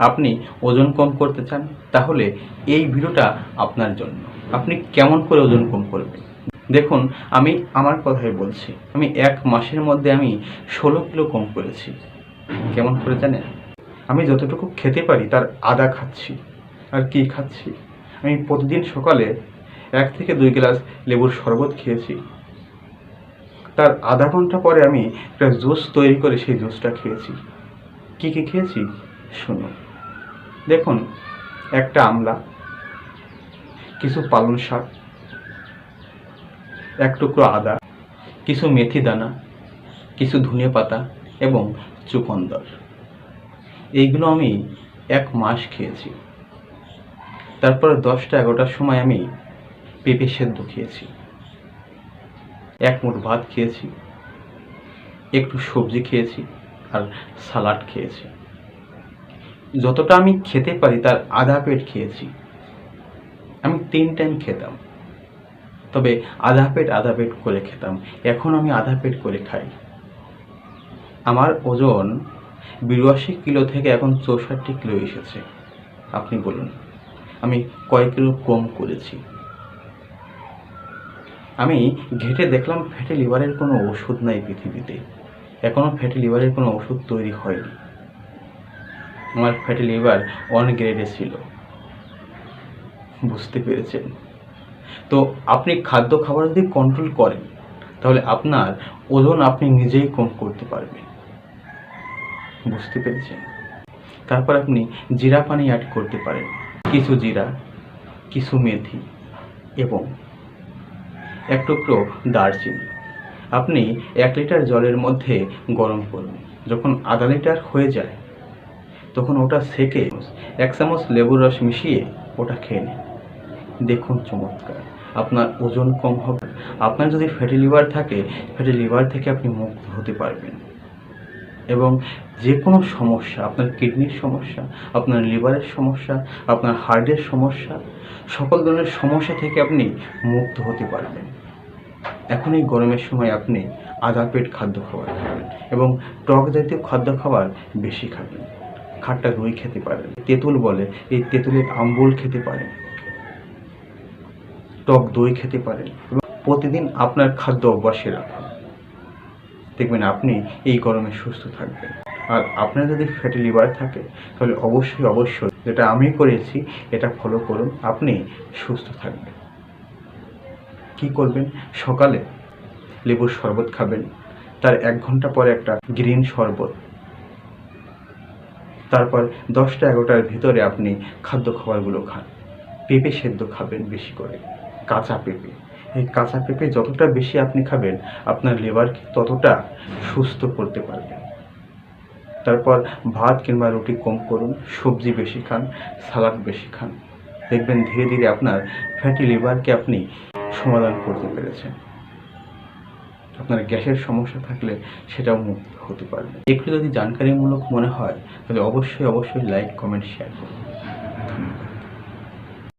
আপনি ওজন কম করতে চান, তাহলে এই ভিডিওটা আপনার জন্য। আপনি কেমন করে ওজন কম করবেন? দেখুন, আমি আমার কথাই বলছি, আমি এক মাসের মধ্যে আমি ষোলো কিলো কম করেছি। কেমন করে জানেন? আমি যতটুকু খেতে পারি, তার আদা খাচ্ছি। আর কি খাচ্ছি? আমি প্রতিদিন সকালে এক থেকে দুই গ্লাস লেবুর শরবত খেয়েছি। তার আধা ঘণ্টা পরে আমি একটা জুস তৈরি করে সেই জুসটা খেয়েছি। কি কি খেয়েছি? শুনুন। দেখুন, একটা আমলা, কিছু পালং শাক, এক টুকরো আদা, কিছু মেথি দানা, কিছু ধনিয়া পাতা এবং চুকন্দর। এইগুলো আমি এক মাস খেয়েছি। তারপরে দশটা এগারোটার সময় আমি পেঁপে সেদ্ধ খেয়েছি। এক মুঠ ভাত খেয়েছি, একটু সবজি খেয়েছি আর সালাড খেয়েছি। যতটা আমি খেতে পারি তার আধা পেট খেয়েছি। আমি তিন টাইম খেতাম। তবে আধা পেট আধা পেট করে খেতাম। এখন আমি আধা পেট করে খাই। আমার ওজন বিরাশি কিলো থেকে এখন চৌষট্টি কিলো এসেছে। আপনি বলুন, আমি কয় কিলো কম করেছি? আমি ঘেটে দেখলাম ফ্যাটি লিভারের কোনো ওষুধ নাই পৃথিবীতে। এখনও ফ্যাটি লিভারের কোনো ওষুধ তৈরি হয়নি। আমার ফ্যাটি লিভার অন গ্রেডে ছিল। বুঝতে পেরেছেন? তো আপনি খাদ্য খাবার যদি কন্ট্রোল করেন, তাহলে আপনার ওজন আপনি নিজেই কম করতে পারবেন। বুঝতে পেরেছেন? তারপর আপনি জিরা পানি অ্যাড করতে পারেন। কিছু জিরা, কিছু মেথি এবং এক টুকরো দারচিনি। আপনি এক লিটার জলের মধ্যে গরম করুন। যখন আধা লিটার হয়ে যায় তখন ওটা সেকে এক চামচ লেবুর রস মিশিয়ে ওটা খেয়ে নিন। দেখুন চমৎকার। আপনার ওজন কম হবে। আপনার যদি ফ্যাটি লিভার থাকে ফ্যাটি লিভার থেকে আপনি মুক্ত হতে পারবেন। এবং যে কোনো সমস্যা, আপনার কিডনির সমস্যা, আপনার লিভারের সমস্যা, আপনার হার্টের সমস্যা, সকল ধরনের সমস্যা থেকে আপনি মুক্ত হতে পারবেন। এখন এই গরমের সময় আপনি আধা পেট খাদ্য খাবার খাবেন এবং টক জাতীয় খাদ্য খাবার বেশি খাবেন। খাট্টা দই খেতে পারেন তেঁতুল বলে, এই তেঁতুলের আম্বুল খেতে পারেন টক দই খেতে পারেন এবং প্রতিদিন আপনার খাদ্য অভ্যাসে রাখুন। দেখবেন আপনি এই গরমে সুস্থ থাকবেন। আর আপনার যদি ফ্যাটি লিভার থাকে, তাহলে অবশ্যই অবশ্যই যেটা আমি করেছি, এটা ফলো করুন। আপনি সুস্থ থাকবেন। কি করবেন? সকালে লেবুর শরবত খাবেন। তার এক ঘণ্টা পরে একটা গ্রিন শরবত। তারপর দশটা এগারোটার ভিতরে আপনি খাদ্য খাবারগুলো খান। পেঁপে সেদ্ধ খাবেন বেশি করে, কাঁচা পেঁপে। এই কাঁচা পেঁপে যতটা বেশি আপনি খাবেন, আপনার লিভারকে ততটা সুস্থ করতে পারবেন তারপর ভাত কিংবা রুটি কম করুন, সবজি বেশি খান, সালাদ বেশি খান। দেখবেন ধীরে ধীরে আপনার ফ্যাটি লিভারকে আপনি সমাধান করতে পেরেছেন। আপনার গ্যাসের সমস্যা থাকলে সেটাও মুক্ত হতে পারবে। একটু যদি জানকারিমূলক মনে হয়, তাহলে অবশ্যই অবশ্যই লাইক কমেন্ট শেয়ার করুন।